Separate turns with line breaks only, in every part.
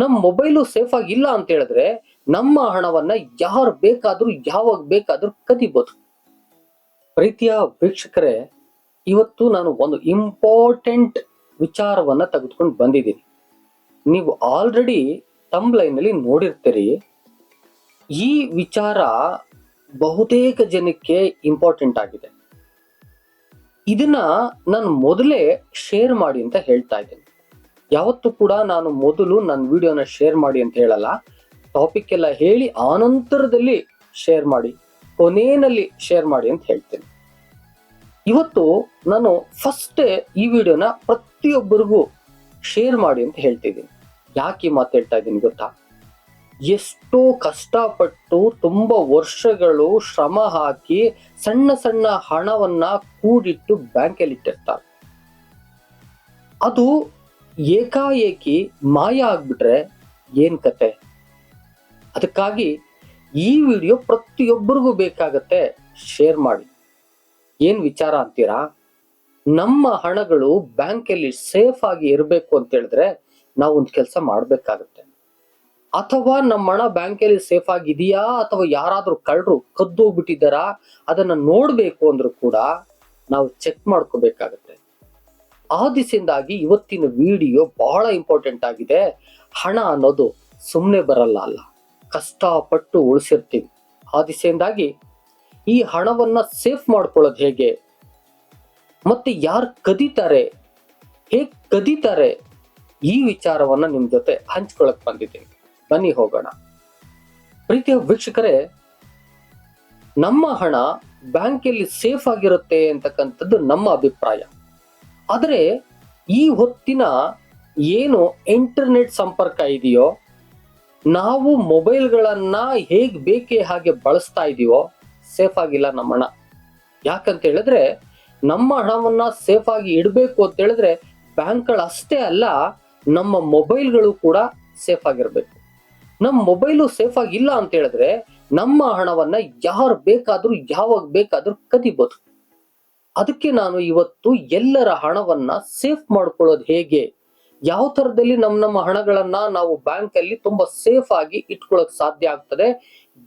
ನಮ್ಮ mobile safe ಆಗಿಲ್ಲ ಅಂತ ಹೇಳಿದ್ರೆ ನಮ್ಮ ಹಣವನ್ನ ಯಾರು ಬೇಕಾದ್ರೂ, ಯಾವಾಗ ಬೇಕಾದ್ರೂ ಕದಿಬಹುದು ಪ್ರೀತಿಯ ವೀಕ್ಷಕರೇ, ಇವತ್ತು ನಾನು ಒಂದು ಇಂಪಾರ್ಟೆಂಟ್ ವಿಚಾರವನ್ನ ತೆಗೆದುಕೊಂಡು ಬಂದಿದ್ದೀನಿ. ನೀವು ಆಲ್ರೆಡಿ ಲೈನ್ ಅಲ್ಲಿ ನೋಡಿರ್ತೀರಿ, ಈ ವಿಚಾರ ಬಹುತೇಕ ಜನಕ್ಕೆ ಇಂಪಾರ್ಟೆಂಟ್ ಆಗಿದೆ. ಇದನ್ನ ನಾನು ಮೊದಲೇ ಶೇರ್ ಮಾಡಿ ಅಂತ ಹೇಳ್ತಾ ಇದ್ದೀನಿ. ಯಾವತ್ತೂ ಕೂಡ ನಾನು ಮೊದಲು ನನ್ನ ವಿಡಿಯೋನ ಶೇರ್ ಮಾಡಿ ಅಂತ ಹೇಳಲ್ಲ. ಟಾಪಿಕ್ ಎಲ್ಲ ಹೇಳಿ ಆನಂತರದಲ್ಲಿ ಶೇರ್ ಮಾಡಿ, ಕೊನೆಯಲ್ಲಿ ಶೇರ್ ಮಾಡಿ ಅಂತ ಹೇಳ್ತೇನೆ. ಇವತ್ತು ನಾನು ಫಸ್ಟ್ ಈ ವಿಡಿಯೋನ ಪ್ರತಿಯೊಬ್ಬರಿಗೂ ಶೇರ್ ಮಾಡಿ ಅಂತ ಹೇಳ್ತಿದ್ದೀನಿ. ಯಾಕೆ ಮಾತು ಹೇಳ್ತಾ ಇದ್ದೀನಿ ಗೊತ್ತಾ? ಎಷ್ಟೋ ಕಷ್ಟಪಟ್ಟು ತುಂಬಾ ವರ್ಷಗಳು ಶ್ರಮ ಹಾಕಿ ಸಣ್ಣ ಸಣ್ಣ ಹಣವನ್ನ ಕೂಡಿಟ್ಟು ಬ್ಯಾಂಕಲ್ಲಿ ಇಟ್ಟಿರ್ತಾರೆ. ಅದು ಏಕಾಏಕಿ ಮಾಯ ಆಗ್ಬಿಟ್ರೆ ಏನ್ ಕತೆ? ಅದಕ್ಕಾಗಿ ಈ ವಿಡಿಯೋ ಪ್ರತಿಯೊಬ್ಬರಿಗೂ ಬೇಕಾಗತ್ತೆ ಶೇರ್ ಮಾಡಿ. ಏನ್ ವಿಚಾರ ಅಂತೀರಾ? ನಮ್ಮ ಹಣಗಳು ಬ್ಯಾಂಕಲ್ಲಿ ಸೇಫ್ ಆಗಿ ಇರಬೇಕು ಅಂತ ಹೇಳಿದ್ರೆ ನಾವು ಒಂದು ಕೆಲಸ ಮಾಡ್ಬೇಕಾಗತ್ತೆ. ಅಥವಾ ನಮ್ಮ ಹಣ ಬ್ಯಾಂಕಲ್ಲಿ ಸೇಫ್ ಆಗಿದೆಯಾ? ಅಥವಾ ಯಾರಾದರೂ ಕಳ್ಳರು ಕದ್ದು ಹೋಗ್ಬಿಟ್ಟಿದ್ದಾರಾ ಅದನ್ನ ನೋಡ್ಬೇಕು ಅಂದ್ರೂ ಕೂಡ ನಾವು ಚೆಕ್ ಮಾಡ್ಕೋಬೇಕಾಗತ್ತೆ. ಆ ದಿಸೆಯಿಂದಾಗಿ ಇವತ್ತಿನ ವಿಡಿಯೋ ಬಹಳ ಇಂಪಾರ್ಟೆಂಟ್ ಆಗಿದೆ. ಹಣ ಅನ್ನೋದು ಸುಮ್ಮನೆ ಬರಲ್ಲ ಅಲ್ಲ. ಕಷ್ಟಪಟ್ಟು ಉಳಿಸಿರ್ತೀವಿ. ಆ ದಿಸೆಯಿಂದಾಗಿ ಈ ಹಣವನ್ನ ಸೇಫ್ ಮಾಡ್ಕೊಳ್ಳೋದು ಹೇಗೆ? ಮತ್ತೆ ಯಾರು ಕದೀತಾರೆ? ಹೇಗ್ ಕದೀತಾರೆ? ಈ ವಿಚಾರವನ್ನ ನಿಮ್ ಜೊತೆ ಹಂಚ್ಕೊಳಕ್ ಬಂದಿದ್ದೀನಿ. ಬನ್ನಿ ಹೋಗೋಣ. ಪ್ರೀತಿಯ ವೀಕ್ಷಕರೇ, ನಮ್ಮ ಹಣ ಬ್ಯಾಂಕಲ್ಲಿ ಸೇಫ್ ಆಗಿರುತ್ತೆ ಅಂತಕ್ಕಂಥದ್ದು ನಮ್ಮ ಅಭಿಪ್ರಾಯ. ಆದರೆ ಈ ಹೊತ್ತಿನ ಏನು ಇಂಟರ್ನೆಟ್ ಸಂಪರ್ಕ ಇದೆಯೋ, ನಾವು ಮೊಬೈಲ್ಗಳನ್ನ ಹೇಗೆ ಬೇಕೇ ಹಾಗೆ ಬಳಸ್ತಾ ಇದೀವೋ ಸೇಫ್ ಆಗಿಲ್ಲ ನಮ್ಮ ಹಣ ಯಾಕಂತ ಹೇಳಿದ್ರೆ, ನಮ್ಮ ಹಣವನ್ನ ಸೇಫ್ ಆಗಿ ಇಡಬೇಕು ಅಂತ ಹೇಳಿದ್ರೆ, ಬ್ಯಾಂಕ್ಗಳು ಅಷ್ಟೇ ಅಲ್ಲ, ನಮ್ಮ ಮೊಬೈಲ್ಗಳು ಕೂಡ ಸೇಫ್ ಆಗಿರ್ಬೇಕು. ನಮ್ಮ ಮೊಬೈಲು ಸೇಫ್ ಆಗಿಲ್ಲ ಅಂತ ಹೇಳಿದ್ರೆ, ನಮ್ಮ ಹಣವನ್ನ ಯಾರು ಬೇಕಾದ್ರೂ, ಯಾವಾಗ ಬೇಕಾದ್ರೂ ಕದಿಬಹುದು ಅದಕ್ಕೆ ನಾನು ಇವತ್ತು ಎಲ್ಲರ ಹಣವನ್ನ ಸೇಫ್ ಮಾಡ್ಕೊಳ್ಳೋದು ಹೇಗೆ? ಯಾವ ತರದಲ್ಲಿ ನಮ್ಮ ನಮ್ಮ ಹಣಗಳನ್ನ ನಾವು ಬ್ಯಾಂಕ್ ಅಲ್ಲಿ ತುಂಬಾ ಸೇಫ್ ಆಗಿ ಇಟ್ಕೊಳ್ಳಕ್ ಸಾಧ್ಯ ಆಗ್ತದೆ?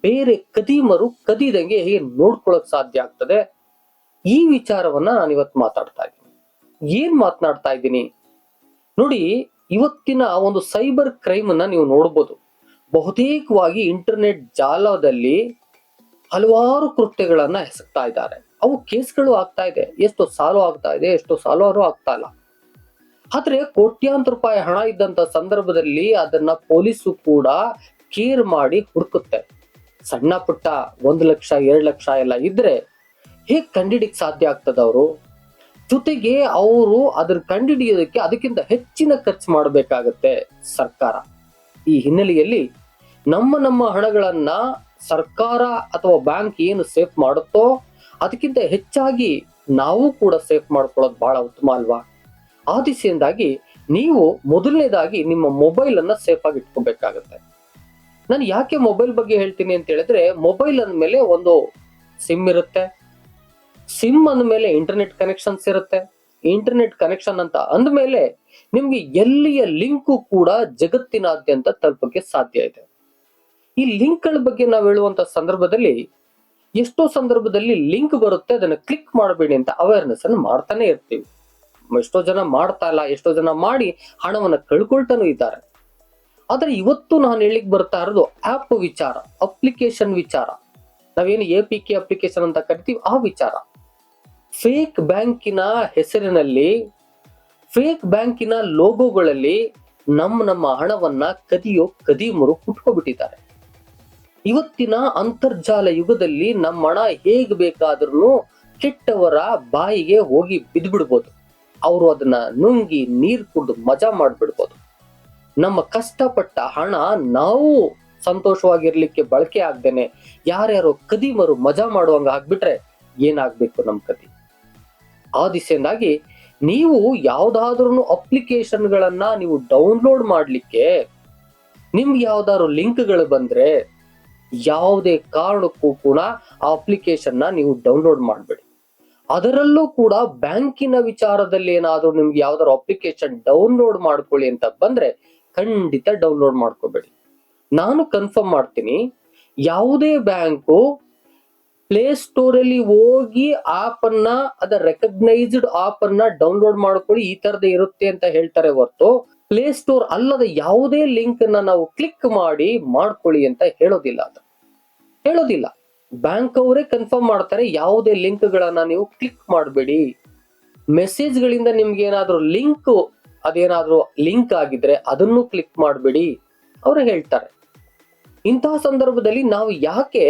ಬೇರೆ ಕದೀಮರು ಕದೀದಂಗೆ ಹೇಗೆ ನೋಡ್ಕೊಳಕ್ ಸಾಧ್ಯ ಆಗ್ತದೆ? ಈ ವಿಚಾರವನ್ನ ನಾನು ಇವತ್ತು ಮಾತಾಡ್ತಾ ಇದ್ದೀನಿ. ಏನ್ ಮಾತನಾಡ್ತಾ ಇದ್ದೀನಿ? ನೋಡಿ, ಇವತ್ತಿನ ಒಂದು ಸೈಬರ್ ಕ್ರೈಮ್ ಅನ್ನ ನೀವು ನೋಡ್ಬೋದು. ಬಹುತೇಕವಾಗಿ ಇಂಟರ್ನೆಟ್ ಜಾಲದಲ್ಲಿ ಹಲವಾರು ಕೃತ್ಯಗಳನ್ನ ಎಸಗ್ತಾ ಇದ್ದಾರೆ. ಅವು ಕೇಸ್ಗಳು ಆಗ್ತಾ ಇದೆ. ಎಷ್ಟು ಸಾಲು ಆಗ್ತಾ ಇದೆ, ಎಷ್ಟು ಸಾಲು ಆಗ್ತಾ ಇಲ್ಲ. ಆದ್ರೆ ಕೋಟ್ಯಾಂತರ ರೂಪಾಯಿ ಹಣ ಇದ್ದಂತ ಸಂದರ್ಭದಲ್ಲಿ ಅದನ್ನ ಪೊಲೀಸು ಕೂಡ ಕೇರ್ ಮಾಡಿ ಹುಡುಕುತ್ತೆ. ಸಣ್ಣ ಪುಟ್ಟ ಒಂದು ಲಕ್ಷ, ಎರಡು ಲಕ್ಷ ಎಲ್ಲ ಇದ್ರೆ ಹೇಗ್ ಕಂಡಿಡಿಕ್ ಸಾಧ್ಯ ಆಗ್ತದ ಅವರು? ಜೊತೆಗೆ ಅವರು ಅದ್ರ ಕಂಡಿಡಿಯೋದಕ್ಕೆ ಅದಕ್ಕಿಂತ ಹೆಚ್ಚಿನ ಖರ್ಚು ಮಾಡಬೇಕಾಗತ್ತೆ ಸರ್ಕಾರ. ಈ ಹಿನ್ನೆಲೆಯಲ್ಲಿ ನಮ್ಮ ನಮ್ಮ ಹಣಗಳನ್ನ ಸರ್ಕಾರ ಅಥವಾ ಬ್ಯಾಂಕ್ ಏನು ಸೇಫ್ ಮಾಡುತ್ತೋ ಅದಕ್ಕಿಂತ ಹೆಚ್ಚಾಗಿ ನಾವು ಕೂಡ ಸೇಫ್ ಮಾಡ್ಕೊಳ್ಳೋದು ಬಹಳ ಉತ್ತಮ ಅಲ್ವಾ? ಆ ದಿಸೆಯಿಂದಾಗಿ ನೀವು ಮೊದಲನೇದಾಗಿ ನಿಮ್ಮ ಮೊಬೈಲ್ ಅನ್ನ ಸೇಫ್ ಆಗಿ ಇಟ್ಕೋಬೇಕಾಗತ್ತೆ. ನಾನು ಯಾಕೆ ಮೊಬೈಲ್ ಬಗ್ಗೆ ಹೇಳ್ತೀನಿ ಅಂತ ಹೇಳಿದ್ರೆ ಮೊಬೈಲ್ ಅಂದ್ಮೇಲೆ ಒಂದು ಸಿಮ್ ಇರುತ್ತೆ. ಸಿಮ್ ಅಂದ್ಮೇಲೆ ಇಂಟರ್ನೆಟ್ ಕನೆಕ್ಷನ್ಸ್ ಇರುತ್ತೆ. ಇಂಟರ್ನೆಟ್ ಕನೆಕ್ಷನ್ ಅಂತ ಅಂದ್ಮೇಲೆ ನಿಮ್ಗೆ ಎಲ್ಲಿಯ ಲಿಂಕು ಕೂಡ ಜಗತ್ತಿನಾದ್ಯಂತ ತಲುಪಕ್ಕೆ ಸಾಧ್ಯ ಇದೆ. ಈ ಲಿಂಕ್ಗಳ ಬಗ್ಗೆ ನಾವು ಹೇಳುವಂತ ಸಂದರ್ಭದಲ್ಲಿ ಎಷ್ಟೋ ಸಂದರ್ಭದಲ್ಲಿ ಲಿಂಕ್ ಬರುತ್ತೆ, ಅದನ್ನ ಕ್ಲಿಕ್ ಮಾಡಬೇಡಿ ಅಂತ ಅವೇರ್ನೆಸ್ ಅನ್ನು ಮಾಡ್ತಾನೆ ಇರ್ತೀವಿ. ಎಷ್ಟೋ ಜನ ಮಾಡ್ತಾ ಇಲ್ಲ, ಎಷ್ಟೋ ಜನ ಮಾಡಿ ಹಣವನ್ನು ಕಳ್ಕೊಳ್ತಾನೂ ಇದ್ದಾರೆ. ಆದ್ರೆ ಇವತ್ತು ನಾನು ಹೇಳಿಕ್ ಬರ್ತಾ ಇರೋದು ಆಪ್ ವಿಚಾರ ಅಪ್ಲಿಕೇಶನ್ ವಿಚಾರ. ನಾವೇನು ಎ ಪಿ ಕೆ ಅಪ್ಲಿಕೇಶನ್ ಅಂತ ಕರಿತೀವಿ, ಆ ವಿಚಾರ. ಫೇಕ್ ಬ್ಯಾಂಕಿನ ಹೆಸರಿನಲ್ಲಿ ಫೇಕ್ ಬ್ಯಾಂಕಿನ ಲೋಗೋಗಳಲ್ಲಿ ನಮ್ಮ ನಮ್ಮ ಹಣವನ್ನ ಕದಿಯೋ, ಕದಿಮರು ಕುಟ್ಕೊಬಿಟ್ಟಿದ್ದಾರೆ. ಇವತ್ತಿನ ಅಂತರ್ಜಾಲ ಯುಗದಲ್ಲಿ ನಮ್ಮ ಹಣ ಹೇಗ್ ಬೇಕಾದ್ರೂ ಕೆಟ್ಟವರ ಬಾಯಿಗೆ ಹೋಗಿ ಬಿದ್ಬಿಡ್ಬೋದು. ಅವರು ಅದನ್ನ ನುಂಗಿ ನೀರ್ ಕುಡ್ದು ಮಜಾ ಮಾಡ್ಬಿಡ್ಬೋದು. ನಮ್ಮ ಕಷ್ಟಪಟ್ಟ ಹಣ ನಾವು ಸಂತೋಷವಾಗಿರ್ಲಿಕ್ಕೆ ಬಳಕೆ ಆಗ್ದೇನೆ ಯಾರ್ಯಾರೋ ಕದೀಮರು ಮಜಾ ಮಾಡುವಂಗ ಆಗ್ಬಿಟ್ರೆ ಏನಾಗ್ಬೇಕು ನಮ್ ಕತಿ ಆ ದಿಸೆಯಿಂದಾಗಿ ನೀವು ಯಾವ್ದಾದ್ರೂ ಅಪ್ಲಿಕೇಶನ್ಗಳನ್ನ ನೀವು ಡೌನ್ಲೋಡ್ ಮಾಡ್ಲಿಕ್ಕೆ ನಿಮ್ಗೆ ಯಾವ್ದಾದ್ರು ಲಿಂಕ್ಗಳು ಬಂದ್ರೆ ಯಾವುದೇ ಕಾರಣಕ್ಕೂ ಕೂಡ ಆ ಅಪ್ಲಿಕೇಶನ್ನ ನೀವು ಡೌನ್ಲೋಡ್ ಮಾಡಬೇಡಿ. ಅದರಲ್ಲೂ ಕೂಡ ಬ್ಯಾಂಕಿನ ವಿಚಾರದಲ್ಲಿ ಏನಾದರೂ ನಿಮ್ಗೆ ಯಾವ್ದಾದ್ರು ಅಪ್ಲಿಕೇಶನ್ ಡೌನ್ಲೋಡ್ ಮಾಡ್ಕೊಳ್ಳಿ ಅಂತ ಬಂದ್ರೆ ಖಂಡಿತ ಡೌನ್ಲೋಡ್ ಮಾಡ್ಕೋಬೇಡಿ. ನಾನು ಕನ್ಫರ್ಮ್ ಮಾಡ್ತೀನಿ, ಯಾವುದೇ ಬ್ಯಾಂಕು ಪ್ಲೇ ಸ್ಟೋರ್ ಅಲ್ಲಿ ಹೋಗಿ ಆಪ್ ಅನ್ನ, ಅದ ರೆಕಗ್ನೈಸ್ಡ್ ಆಪ್ ಅನ್ನ ಡೌನ್ಲೋಡ್ ಮಾಡ್ಕೊಳ್ಳಿ, ಈ ತರದೇ ಇರುತ್ತೆ ಅಂತ ಹೇಳ್ತಾರೆ ಹೊರತು ಪ್ಲೇ ಸ್ಟೋರ್ ಅಲ್ಲದ ಯಾವುದೇ ಲಿಂಕ್ ಅನ್ನ ನಾವು ಕ್ಲಿಕ್ ಮಾಡಿ ಮಾಡ್ಕೊಳ್ಳಿ ಅಂತ ಹೇಳೋದಿಲ್ಲ ಅದು. ಹೇಳೋದಿಲ್ಲ. ಬ್ಯಾಂಕ್ ಅವರೇ ಕನ್ಫರ್ಮ್ ಮಾಡ್ತಾರೆ, ಯಾವುದೇ ಲಿಂಕ್ ಗಳನ್ನ ನೀವು ಕ್ಲಿಕ್ ಮಾಡಬೇಡಿ. ಮೆಸೇಜ್ ಗಳಿಂದ ನಿಮ್ಗೆ ಏನಾದ್ರೂ ಲಿಂಕ್ ಅದೇನಾದ್ರೂ ಲಿಂಕ್ ಆಗಿದ್ರೆ ಅದನ್ನು ಕ್ಲಿಕ್ ಮಾಡಬೇಡಿ, ಅವರು ಹೇಳ್ತಾರೆ. ಇಂತಹ ಸಂದರ್ಭದಲ್ಲಿ ನಾವು ಯಾಕೆ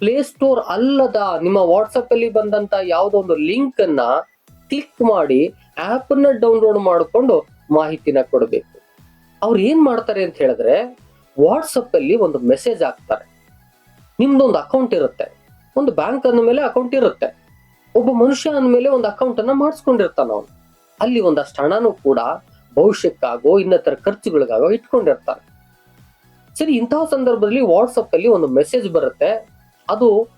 ಪ್ಲೇ ಸ್ಟೋರ್ ಅಲ್ಲದ ನಿಮ್ಮ ವಾಟ್ಸಪ್ ಅಲ್ಲಿ ಬಂದಂತ ಯಾವುದೋ ಒಂದು ಲಿಂಕ್ ಅನ್ನ ಕ್ಲಿಕ್ ಮಾಡಿ ಆಪ್ ಅನ್ನ ಡೌನ್ಲೋಡ್ ಮಾಡಿಕೊಂಡು ಮಾಹಿತಿನ ಕೊಡಬೇಕು. ಅವ್ರು ಏನ್ ಮಾಡ್ತಾರೆ ಅಂತ ಹೇಳಿದ್ರೆ ವಾಟ್ಸಪ್ ಅಲ್ಲಿ ಒಂದು ಮೆಸೇಜ್ ಹಾಕ್ತಾರೆ. ನಿಮ್ದೊಂದು ಅಕೌಂಟ್ ಇರುತ್ತೆ. ಒಂದು ಬ್ಯಾಂಕ್ ಅಂದ ಮೇಲೆ ಅಕೌಂಟ್ ಇರುತ್ತೆ. ಒಬ್ಬ ಮನುಷ್ಯ ಅಂದ್ಮೇಲೆ ಒಂದು ಅಕೌಂಟ್ ಅನ್ನ ಮಾಡಿಸ್ಕೊಂಡಿರ್ತಾನ ಅವನು. ಅಲ್ಲಿ ಒಂದಷ್ಟು ಹಣನೂ ಕೂಡ ಭವಿಷ್ಯಕ್ಕಾಗೋ ಇನ್ನಿತರ ಖರ್ಚುಗಳಿಗಾಗೋ ಇಟ್ಕೊಂಡಿರ್ತಾನೆ. ಸರಿ ಇಂತಹ ಸಂದರ್ಭದಲ್ಲಿ ವಾಟ್ಸಪ್ ಅಲ್ಲಿ ಒಂದು ಮೆಸೇಜ್ ಬರುತ್ತೆ. ಅದು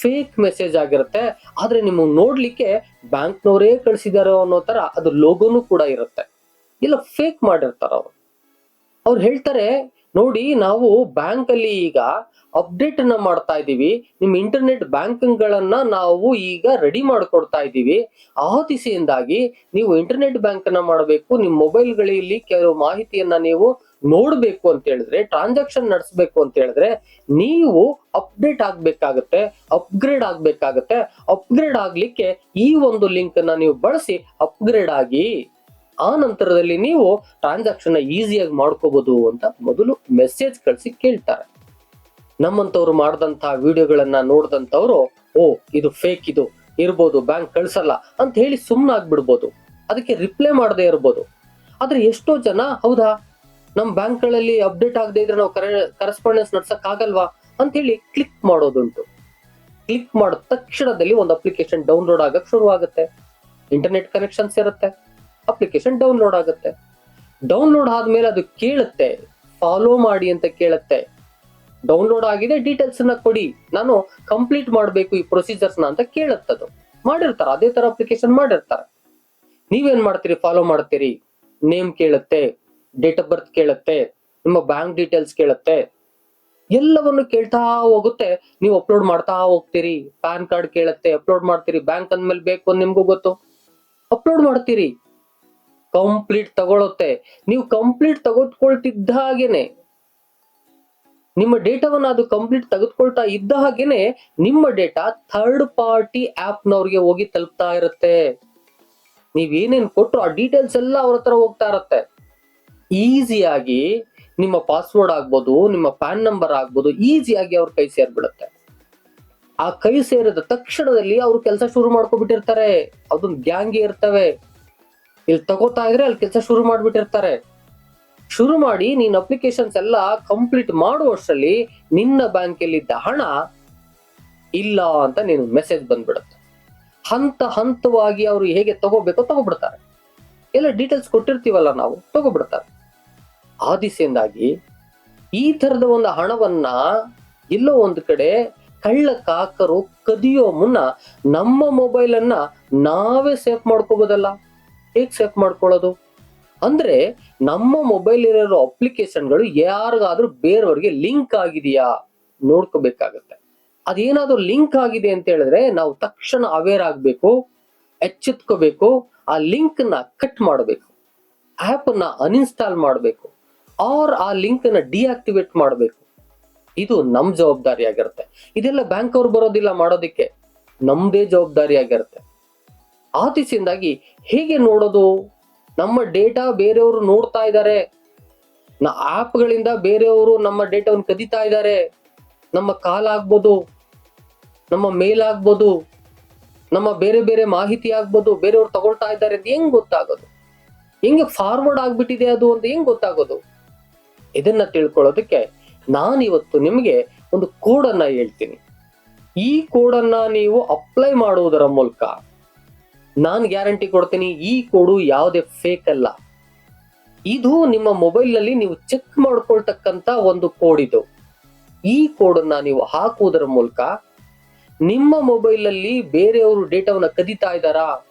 ಫೇಕ್ ಮೆಸೇಜ್ ಆಗಿರುತ್ತೆ. ಆದ್ರೆ ನಿಮಗೆ ನೋಡ್ಲಿಕ್ಕೆ ಬ್ಯಾಂಕ್ನವರೇ ಕಳಿಸಿದಾರೋ ಅನ್ನೋ ತರ ಅದು ಲೋಗೋನು ಕೂಡ ಇರುತ್ತೆ. ಇಲ್ಲ ಫೇಕ್ ಮಾಡಿರ್ತಾರ ಅವ್ರು. ಅವ್ರು ಹೇಳ್ತಾರೆ ನೋಡಿ ನಾವು ಬ್ಯಾಂಕ್ ಅಲ್ಲಿ ಈಗ ಅಪ್ಡೇಟ್ ಅನ್ನ ಮಾಡ್ತಾ ಇದ್ದೀವಿ. ನಿಮ್ ಇಂಟರ್ನೆಟ್ ಬ್ಯಾಂಕಿಂಗ್ ಗಳನ್ನ ನಾವು ಈಗ ರೆಡಿ ಮಾಡ್ಕೊಡ್ತಾ ಇದ್ದೀವಿ. ಆ ನೀವು ಇಂಟರ್ನೆಟ್ ಬ್ಯಾಂಕ್ ಅನ್ನ ಮಾಡಬೇಕು. ನಿಮ್ ಮೊಬೈಲ್ಗಳಲ್ಲಿ ಕೆಲವು ಮಾಹಿತಿಯನ್ನ ನೀವು ನೋಡ್ಬೇಕು ಅಂತ ಹೇಳಿದ್ರೆ ಟ್ರಾನ್ಸಾಕ್ಷನ್ ನಡೆಸಬೇಕು ಅಂತ ಹೇಳಿದ್ರೆ, ನೀವು ಅಪ್ಡೇಟ್ ಆಗ್ಬೇಕಾಗತ್ತೆ ಅಪ್ಗ್ರೇಡ್ ಆಗ್ಬೇಕಾಗತ್ತೆ. ಅಪ್ಗ್ರೇಡ್ ಆಗ್ಲಿಕ್ಕೆ ಈ ಒಂದು ಲಿಂಕ್ ಅನ್ನ ನೀವು ಬಳಸಿ ಅಪ್ಗ್ರೇಡ್ ಆಗಿ ಆ ನಂತರದಲ್ಲಿ ನೀವು ಟ್ರಾನ್ಸಾಕ್ಷನ್ ಈಸಿಯಾಗಿ ಮಾಡ್ಕೋಬಹುದು ಅಂತ ಮೊದಲು ಮೆಸೇಜ್ ಕಳಿಸಿ ಕೇಳ್ತಾರೆ. ನಮ್ಮಂತವ್ರು ಮಾಡಿದಂತಹ ವಿಡಿಯೋಗಳನ್ನ ನೋಡಿದಂಥವ್ರು, ಓ, ಇದು ಫೇಕ್ ಇದು, ಇರ್ಬೋದು ಬ್ಯಾಂಕ್ ಕಳ್ಸಲ್ಲ ಅಂತ ಹೇಳಿ ಸುಮ್ಮನಾಗ್ಬಿಡ್ಬೋದು ಅದಕ್ಕೆ ರಿಪ್ಲೈ ಮಾಡದೆ ಇರ್ಬೋದು. ಆದ್ರೆ ಎಷ್ಟೋ ಜನ, ಹೌದಾ? ನಮ್ ಬ್ಯಾಂಕ್ಗಳಲ್ಲಿ ಅಪ್ಡೇಟ್ ಆಗದೆ ಇದ್ರೆ ನಾವು ಕರೆಸ್ಪಾಂಡೆನ್ಸ್ ನಡ್ಸಕ್ ಆಗಲ್ವಾ ಅಂತ ಹೇಳಿ ಕ್ಲಿಕ್ ಮಾಡೋದುಂಟು. ಕ್ಲಿಕ್ ಮಾಡಿದ ತಕ್ಷಣದಲ್ಲಿ ಒಂದು ಅಪ್ಲಿಕೇಶನ್ ಡೌನ್ಲೋಡ್ ಆಗಕ್ ಶುರು ಆಗುತ್ತೆ ಇಂಟರ್ನೆಟ್ ಕನೆಕ್ಷನ್ಸ್ ಇರುತ್ತೆ. ಅಪ್ಲಿಕೇಶನ್ ಡೌನ್ಲೋಡ್ ಆಗುತ್ತೆ. ಡೌನ್ಲೋಡ್ ಆದ್ಮೇಲೆ ಅದು ಕೇಳುತ್ತೆ. ಫಾಲೋ ಮಾಡಿ ಅಂತ ಕೇಳುತ್ತೆ. ಡೌನ್ಲೋಡ್ ಆಗಿದೆ ಡೀಟೇಲ್ಸ್ನ ಕೊಡಿ. ನಾನು ಕಂಪ್ಲೀಟ್ ಮಾಡಬೇಕು ಈ ಪ್ರೊಸೀಜರ್ಸ್ನ ಅಂತ ಕೇಳುತ್ತದು. ಮಾಡಿರ್ತಾರೆ, ಅದೇ ತರ ಅಪ್ಲಿಕೇಶನ್ ಮಾಡಿರ್ತಾರೆ. ನೀವೇನ್ ಮಾಡ್ತೀರಿ? ಫಾಲೋ ಮಾಡ್ತೀರಿ. ನೇಮ್ ಕೇಳುತ್ತೆ ಡೇಟ್ ಆಫ್ ಬರ್ತ್ ಕೇಳುತ್ತೆ, ನಿಮ್ಮ ಬ್ಯಾಂಕ್ ಡೀಟೇಲ್ಸ್ ಕೇಳುತ್ತೆ. ಎಲ್ಲವನ್ನು ಕೇಳ್ತಾ ಹೋಗುತ್ತೆ. ನೀವು ಅಪ್ಲೋಡ್ ಮಾಡ್ತಾ ಹೋಗ್ತೀರಿ. ಪ್ಯಾನ್ ಕಾರ್ಡ್ ಕೇಳುತ್ತೆ ಅಪ್ಲೋಡ್ ಮಾಡ್ತೀರಿ. ಬ್ಯಾಂಕ್ ಅಂದ್ಮೇಲೆ ಬೇಕು ನಿಮ್ಗೂ ಗೊತ್ತು. ಅಪ್ಲೋಡ್ ಮಾಡ್ತೀರಿ. ಕಂಪ್ಲೀಟ್ ತಗೊಳುತ್ತೆ. ನೀವು ಕಂಪ್ಲೀಟ್ ತಗೊಳ್ತಿದ್ದ ಹಾಗೇನೆ, ನಿಮ್ಮ ಡೇಟಾವನ್ನ ಅದು ಕಂಪ್ಲೀಟ್ ತೆಗೆದುಕೊಳ್ತಾ ಇದ್ದ ಹಾಗೇನೆ, ನಿಮ್ಮ ಡೇಟಾ ಥರ್ಡ್ ಪಾರ್ಟಿ ಆಪ್ ನವ್ರಿಗೆ ಹೋಗಿ ತಲುಪ್ತಾ ಇರುತ್ತೆ. ನೀವೇನೇನ್ ಕೊಟ್ಟರು ಆ ಡೀಟೇಲ್ಸ್ ಎಲ್ಲ ಅವ್ರ ಹತ್ರ ಹೋಗ್ತಾ ಇರುತ್ತೆ. ಈಸಿಯಾಗಿ ನಿಮ್ಮ ಪಾಸ್ವರ್ಡ್ ಆಗ್ಬೋದು, ನಿಮ್ಮ ಪ್ಯಾನ್ ನಂಬರ್ ಆಗ್ಬೋದು ಈಸಿಯಾಗಿ ಅವ್ರ ಕೈ ಸೇರ್ಬಿಡುತ್ತೆ. ಆ ಕೈ ಸೇರಿದ ತಕ್ಷಣದಲ್ಲಿ ಅವರು ಕೆಲಸ ಶುರು ಮಾಡ್ಕೊಬಿಟ್ಟಿರ್ತಾರೆ. ಅದೊಂದು ಗ್ಯಾಂಗ್ ಇರ್ತವೆ. ಇಲ್ಲಿ ತಗೋತಾ ಇದ್ರೆ ಅಲ್ಲಿ ಕೆಲಸ ಶುರು ಮಾಡಿಬಿಟ್ಟಿರ್ತಾರೆ. ಶುರು ಮಾಡಿ ನೀನ್ ಅಪ್ಲಿಕೇಶನ್ಸ್ ಎಲ್ಲ ಕಂಪ್ಲೀಟ್ ಮಾಡುವಷ್ಟರಲ್ಲಿ ನಿನ್ನ ಬ್ಯಾಂಕ್ ಇದ್ದ ಹಣ ಇಲ್ಲ ಅಂತ ನೀನು ಮೆಸೇಜ್ ಬಂದ್ಬಿಡುತ್ತೆ. ಹಂತ ಹಂತವಾಗಿ ಅವರು ಹೇಗೆ ತಗೋಬೇಕೋ ತಗೋಬಿಡ್ತಾರೆ. ಎಲ್ಲ ಡೀಟೇಲ್ಸ್ ಕೊಟ್ಟಿರ್ತೀವಲ್ಲ ನಾವು, ತಗೋಬಿಡ್ತಾರೆ. ಆ ದಿಸೆಯಿಂದಾಗಿ ಈ ತರದ ಒಂದು ಹಣವನ್ನ ಎಲ್ಲೋ ಒಂದು ಕಡೆ ಕಳ್ಳ ಕಾಕರು ಕದಿಯೋ ಮುನ್ನ ನಮ್ಮ ಮೊಬೈಲ್ ಅನ್ನ ನಾವೇ ಸೇಫ್ ಮಾಡ್ಕೋಬೋದಲ್ಲ. ಹೇಗ್ ಸೆಕ್ ಮಾಡ್ಕೊಳ್ಳೋದು? ಅಂದ್ರೆ ನಮ್ಮ ಮೊಬೈಲ್ ಇರೋ ಅಪ್ಲಿಕೇಶನ್ಗಳು ಯಾರಿಗಾದ್ರೂ ಬೇರೆಯವ್ರಿಗೆ ಲಿಂಕ್ ಆಗಿದೆಯಾ ನೋಡ್ಕೋಬೇಕಾಗತ್ತೆ. ಅದೇನಾದ್ರೂ ಲಿಂಕ್ ಆಗಿದೆ ಅಂತ ಹೇಳಿದ್ರೆ ನಾವು ತಕ್ಷಣ ಅವೇರ್ ಆಗಬೇಕು, ಎಚ್ಚೆತ್ಕೋಬೇಕು, ಆ ಲಿಂಕ್ನ ಕಟ್ ಮಾಡಬೇಕು ಆಪ್ನ ಅನ್ಇನ್ಸ್ಟಾಲ್ ಮಾಡಬೇಕು ಆರ್ ಆ ಲಿಂಕ್ನ ಡಿಆಕ್ಟಿವೇಟ್ ಮಾಡಬೇಕು. ಇದು ನಮ್ ಜವಾಬ್ದಾರಿ ಆಗಿರುತ್ತೆ ಇದೆಲ್ಲ ಬ್ಯಾಂಕ್ ಅವ್ರು ಬರೋದಿಲ್ಲ ಮಾಡೋದಿಕ್ಕೆ. ನಮ್ದೇ ಜವಾಬ್ದಾರಿ ಆಗಿರುತ್ತೆ ಆ ದಿಸೆಯಿಂದಾಗಿ ಹೇಗೆ ನೋಡೋದು? ನಮ್ಮ ಡೇಟಾ ಬೇರೆಯವರು ನೋಡ್ತಾ ಇದ್ದಾರೆ. ಆ್ಯಪ್ಗಳಿಂದ ಬೇರೆಯವರು ನಮ್ಮ ಡೇಟಾವನ್ನು ಕದೀತಾ ಇದ್ದಾರೆ. ನಮ್ಮ ಕಾಲ್ ಆಗ್ಬೋದು, ನಮ್ಮ ಮೇಲ್ ಆಗ್ಬೋದು, ನಮ್ಮ ಬೇರೆ ಬೇರೆ ಮಾಹಿತಿ ಆಗ್ಬೋದು, ಬೇರೆಯವ್ರು ತಗೊಳ್ತಾ ಇದ್ದಾರೆ ಅಂತ ಹೆಂಗ್ ಗೊತ್ತಾಗೋದು? ಹೆಂಗೆ ಫಾರ್ವರ್ಡ್ ಆಗ್ಬಿಟ್ಟಿದೆ ಅದು ಅಂತ ಹೆಂಗ್ ಗೊತ್ತಾಗೋದು? ಇದನ್ನ ತಿಳ್ಕೊಳ್ಳೋದಕ್ಕೆ ನಾನು ಇವತ್ತು ನಿಮಗೆ ಒಂದು ಕೋಡನ್ನ ಹೇಳ್ತೀನಿ. ಈ ಕೋಡನ್ನ ನೀವು ಅಪ್ಲೈ ಮಾಡುವುದರ ಮೂಲಕ ನಾನು ಗ್ಯಾರಂಟಿ ಕೊಡ್ತೀನಿ, ಈ ಕೋಡು ಯಾವುದೇ ಫೇಕ್ ಅಲ್ಲ. ಇದು ನಿಮ್ಮ ಮೊಬೈಲ್ನಲ್ಲಿ ನೀವು ಚೆಕ್ ಮಾಡ್ಕೊಳ್ತಕ್ಕಂತ ಒಂದು ಕೋಡ್ ಇದು. ಈ ಕೋಡನ್ನ ನೀವು ಹಾಕುವುದರ ಮೂಲಕ ನಿಮ್ಮ ಮೊಬೈಲ್ ಅಲ್ಲಿ ಬೇರೆಯವರು ಡೇಟಾವನ್ನ ಕದೀತಾ ಇದ್ದಾರಾ?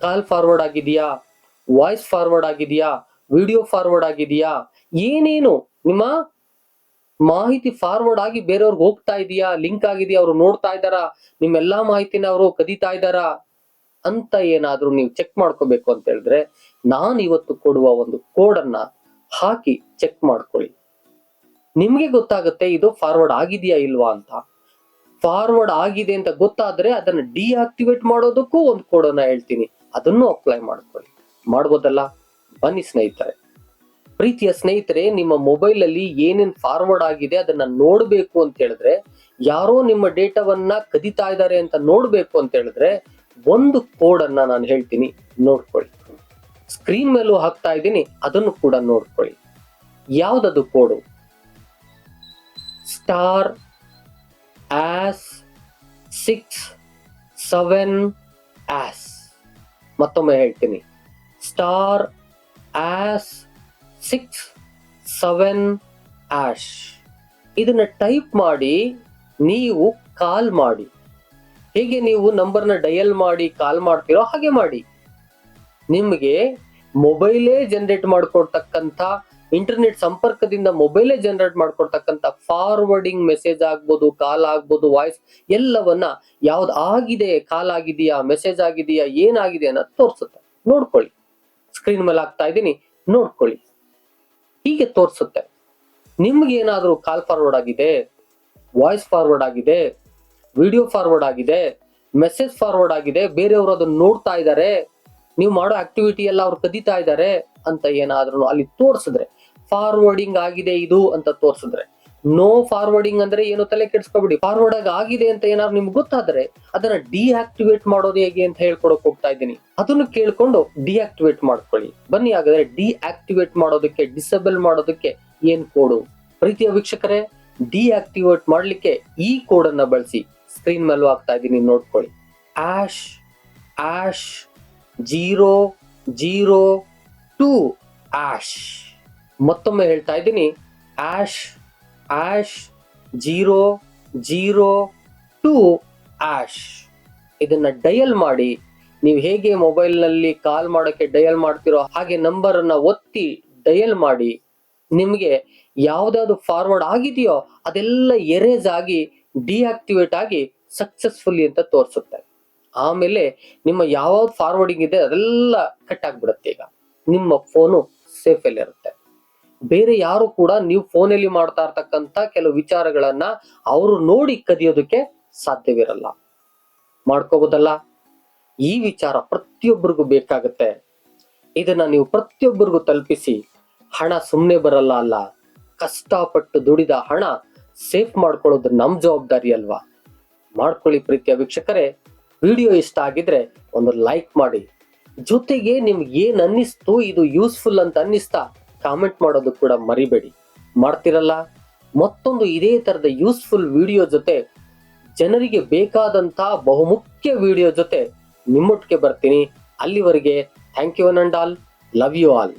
ಕಾಲ್ ಫಾರ್ವರ್ಡ್ ಆಗಿದೆಯಾ? ವಾಯ್ಸ್ ಫಾರ್ವರ್ಡ್ ಆಗಿದೆಯಾ? ವಿಡಿಯೋ ಫಾರ್ವರ್ಡ್ ಆಗಿದೆಯಾ? ಏನೇನು ನಿಮ್ಮ ಮಾಹಿತಿ ಫಾರ್ವರ್ಡ್ ಆಗಿ ಬೇರೆಯವ್ರಿಗೆ ಹೋಗ್ತಾ ಇದೆಯಾ? ಲಿಂಕ್ ಆಗಿದೆಯಾ? ಅವ್ರು ನೋಡ್ತಾ ಇದ್ದಾರಾ? ನಿಮ್ಮೆಲ್ಲಾ ಮಾಹಿತಿನ ಅವರು ಕದೀತಾ ಇದ್ದಾರಾ? ಅಂತ ಏನಾದ್ರೂ ನೀವು ಚೆಕ್ ಮಾಡ್ಕೋಬೇಕು ಅಂತ ಹೇಳಿದ್ರೆ ನಾನು ಇವತ್ತು ಕೊಡುವ ಒಂದು ಕೋಡ್ ಅನ್ನ ಹಾಕಿ ಚೆಕ್ ಮಾಡ್ಕೊಳ್ಳಿ. ನಿಮ್ಗೆ ಗೊತ್ತಾಗುತ್ತೆ ಇದು ಫಾರ್ವರ್ಡ್ ಆಗಿದೆಯಾ ಇಲ್ವಾ ಅಂತ. ಫಾರ್ವರ್ಡ್ ಆಗಿದೆ ಅಂತ ಗೊತ್ತಾದ್ರೆ ಅದನ್ನ ಡಿಆಕ್ಟಿವೇಟ್ ಮಾಡೋದಕ್ಕೂ ಒಂದು ಕೋಡ್ ಅನ್ನ ಹೇಳ್ತೀನಿ. ಅದನ್ನು ಅಪ್ಲೈ ಮಾಡ್ಕೊಳ್ಳಿ. ಮಾಡ್ಬೋದಲ್ಲ? ಬನ್ನಿ ಸ್ನೇಹಿತರೆ. ಪ್ರೀತಿಯ ಸ್ನೇಹಿತರೆ, ನಿಮ್ಮ ಮೊಬೈಲ್ ಅಲ್ಲಿ ಏನೇನ್ ಫಾರ್ವರ್ಡ್ ಆಗಿದೆ ಅದನ್ನ ನೋಡ್ಬೇಕು ಅಂತ ಹೇಳಿದ್ರೆ, ಯಾರೋ ನಿಮ್ಮ ಡೇಟಾವನ್ನ ಕದಿತಾ ಇದ್ದಾರೆ ಅಂತ ನೋಡ್ಬೇಕು ಅಂತ ಹೇಳಿದ್ರೆ ಒಂದು ಕೋಡ್ ಅನ್ನ ನಾನು ಹೇಳ್ತೀನಿ, ನೋಡ್ಕೊಳ್ಳಿ. ಸ್ಕ್ರೀನ್ ಮೇಲೂ ಹಾಕ್ತಾ ಇದ್ದೀನಿ, ಅದನ್ನು ಕೂಡ ನೋಡ್ಕೊಳ್ಳಿ. ಯಾವ್ದದು code star hash six seven hash ಮತ್ತೊಮ್ಮೆ ಹೇಳ್ತೀನಿ. Star hash six seven hash ಇದನ್ನ ಟೈಪ್ ಮಾಡಿ, ನೀವು ಕಾಲ್ ಮಾಡಿ. ಹೇಗೆ ನೀವು ನಂಬರ್ನ ಡಯಲ್ ಮಾಡಿ ಕಾಲ್ ಮಾಡ್ತೀರೋ ಹಾಗೆ ಮಾಡಿ. ನಿಮಗೆ ಮೊಬೈಲೇ ಜನರೇಟ್ ಮಾಡ್ಕೊಡ್ತಕ್ಕಂಥ ಇಂಟರ್ನೆಟ್ ಸಂಪರ್ಕದಿಂದ ಮೊಬೈಲೇ ಜನರೇಟ್ ಮಾಡ್ಕೊಡ್ತಕ್ಕಂಥ ಫಾರ್ವರ್ಡಿಂಗ್ ಮೆಸೇಜ್ ಆಗ್ಬೋದು ಕಾಲ್ ಆಗ್ಬೋದು ವಾಯ್ಸ್ ಎಲ್ಲವನ್ನ ಯಾವ್ದು ಆಗಿದೆ ಕಾಲ್ ಆಗಿದೆಯಾ ಮೆಸೇಜ್ ಆಗಿದೆಯಾ ಏನಾಗಿದೆ ಅನ್ನೋದು ತೋರಿಸುತ್ತೆ. ನೋಡ್ಕೊಳ್ಳಿ. ಸ್ಕ್ರೀನ್ ಮೇಲೆ ಆಗ್ತಾ ಇದ್ದೀನಿ. ನೋಡ್ಕೊಳ್ಳಿ. ಹೀಗೆ ತೋರಿಸುತ್ತೆ. ನಿಮ್ಗೆ ಏನಾದರೂ ಕಾಲ್ ಫಾರ್ವರ್ಡ್ ಆಗಿದೆ ವಾಯ್ಸ್ ಫಾರ್ವರ್ಡ್ ಆಗಿದೆ ವಿಡಿಯೋ ಫಾರ್ವರ್ಡ್ ಆಗಿದೆ ಮೆಸೇಜ್ ಫಾರ್ವರ್ಡ್ ಆಗಿದೆ, ಬೇರೆಯವರು ಅದನ್ನ ನೋಡ್ತಾ ಇದ್ದಾರೆ ನೀವು ಮಾಡೋ ಆಕ್ಟಿವಿಟಿ ಎಲ್ಲ ಅವ್ರು ಕದೀತಾ ಇದ್ದಾರೆ ಅಂತ ಏನಾದ್ರೂ ಅಲ್ಲಿ ತೋರಿಸಿದ್ರೆ ಫಾರ್ವರ್ಡಿಂಗ್ ಆಗಿದೆ ಇದು ಅಂತ ತೋರಿಸಿದ್ರೆ ನೋ ಫಾರ್ವರ್ಡಿಂಗ್ ಅಂದ್ರೆ ಏನು ತಲೆ ಕೆಡಿಸ್ಕೊಬಿಡಿ ಫಾರ್ವರ್ಡ್ ಆಗಿ ಆಗಿದೆ ಅಂತ ಏನಾದ್ರು ನಿಮ್ಗೆ ಗೊತ್ತಾದ್ರೆ ಅದನ್ನ ಡಿಆಕ್ಟಿವೇಟ್ ಮಾಡೋದು ಹೇಗೆ ಅಂತ ಹೇಳ್ಕೊಡಕ್ ಹೋಗ್ತಾ ಇದ್ದೀನಿ. ಅದನ್ನು ಕೇಳ್ಕೊಂಡು ಡಿಆಕ್ಟಿವೇಟ್ ಮಾಡ್ಕೊಳ್ಳಿ. ಬನ್ನಿ ಹಾಗಾದ್ರೆ ಡಿಆಕ್ಟಿವೇಟ್ ಮಾಡೋದಕ್ಕೆ ಡಿಸೇಬಲ್ ಮಾಡೋದಕ್ಕೆ ಏನ್ ಕೋಡು ಪ್ರೀತಿಯ ವೀಕ್ಷಕರೇ ಡಿಆಕ್ಟಿವೇಟ್ ಮಾಡ್ಲಿಕ್ಕೆ ಈ ಕೋಡ್ ಅನ್ನ ಬಳಸಿ. ಸ್ಕ್ರೀನ್ ಮೇಲೂ ಆಗ್ತಾ ಇದ್ದೀನಿ, ನೋಡ್ಕೊಳ್ಳಿ. Hash hash, zero zero, two, hash. ಮತ್ತೊಮ್ಮೆ ಹೇಳ್ತಾ ಇದ್ದೀನಿ, hash hash, zero zero, two, hash. ಇದನ್ನ ಡಯಲ್ ಮಾಡಿ, ನೀವು ಹೇಗೆ ಮೊಬೈಲ್ನಲ್ಲಿ ಕಾಲ್ ಮಾಡೋಕೆ ಡಯಲ್ ಮಾಡ್ತಿರೋ ಹಾಗೆ ನಂಬರ್ ಅನ್ನ ಒತ್ತಿ ಡಯಲ್ ಮಾಡಿ, ನಿಮಗೆ ಯಾವ್ದಾದ್ರು ಫಾರ್ವರ್ಡ್ ಆಗಿದೆಯೋ ಅದೆಲ್ಲ ಎರೇಜ್ ಆಗಿ ಡಿಆಕ್ಟಿವೇಟ್ ಆಗಿ ಸಕ್ಸಸ್ಫುಲ್ಲಿ ಅಂತ ತೋರಿಸುತ್ತೆ. ಆಮೇಲೆ ನಿಮ್ಮ ಯಾವ ಫಾರ್ವರ್ಡಿಂಗ್ ಇದೆ ಅದೆಲ್ಲ ಕಟ್ ಆಗ್ಬಿಡುತ್ತೆ ಈಗ. ನಿಮ್ಮ ಫೋನು ಸೇಫ್ ಅಲ್ಲಿ ಇರುತ್ತೆ. ಬೇರೆ ಯಾರು ಕೂಡ ನೀವು ಫೋನಲ್ಲಿ ಮಾಡ್ತಾ ಇರ್ತಕ್ಕಂತ ಕೆಲವು ವಿಚಾರಗಳನ್ನ ಅವರು ನೋಡಿ ಕದಿಯೋದಕ್ಕೆ ಸಾಧ್ಯವಿರಲ್ಲ. ಮಾಡ್ಕೋಬೋದಲ್ಲ? ಈ ವಿಚಾರ ಪ್ರತಿಯೊಬ್ಬರಿಗೂ ಬೇಕಾಗುತ್ತೆ. ಇದನ್ನ ನೀವು ಪ್ರತಿಯೊಬ್ಬರಿಗೂ ತಲುಪಿಸಿ, ಹಣ ಸುಮ್ಮನೆ ಬರಲ್ಲ ಅಲ್ಲ. ಕಷ್ಟಪಟ್ಟು ದುಡಿದ ಹಣ ಸೇಫ್ ಮಾಡ್ಕೊಳ್ಳೋದು ನಮ್ಮ ಜವಾಬ್ದಾರಿ ಅಲ್ವಾ? ಮಾಡ್ಕೊಳ್ಳಿ ಪ್ರೀತಿಯ ವೀಕ್ಷಕರೇ. ವಿಡಿಯೋ ಇಷ್ಟ ಆಗಿದ್ರೆ ಒಂದು ಲೈಕ್ ಮಾಡಿ. ಜೊತೆಗೆ ನಿಮ್ಗೆ ಏನ್ ಅನ್ನಿಸ್ತು, ಇದು ಯೂಸ್ಫುಲ್ ಅಂತ ಅನ್ನಿಸ್ತಾ ಕಾಮೆಂಟ್ ಮಾಡೋದು ಕೂಡ ಮರಿಬೇಡಿ. ಮಾಡ್ತಿರಲ್ಲ? ಮತ್ತೊಂದು ಇದೇ ತರದ ಯೂಸ್ಫುಲ್ ವಿಡಿಯೋ ಜೊತೆ ಜನರಿಗೆ ಬೇಕಾದಂತ ಬಹುಮುಖ್ಯ ವಿಡಿಯೋ ಜೊತೆ ನಿಮ್ಮೊಟ್ಟಿಗೆ ಬರ್ತೀನಿ. ಅಲ್ಲಿವರೆಗೆ thank you an and all love you all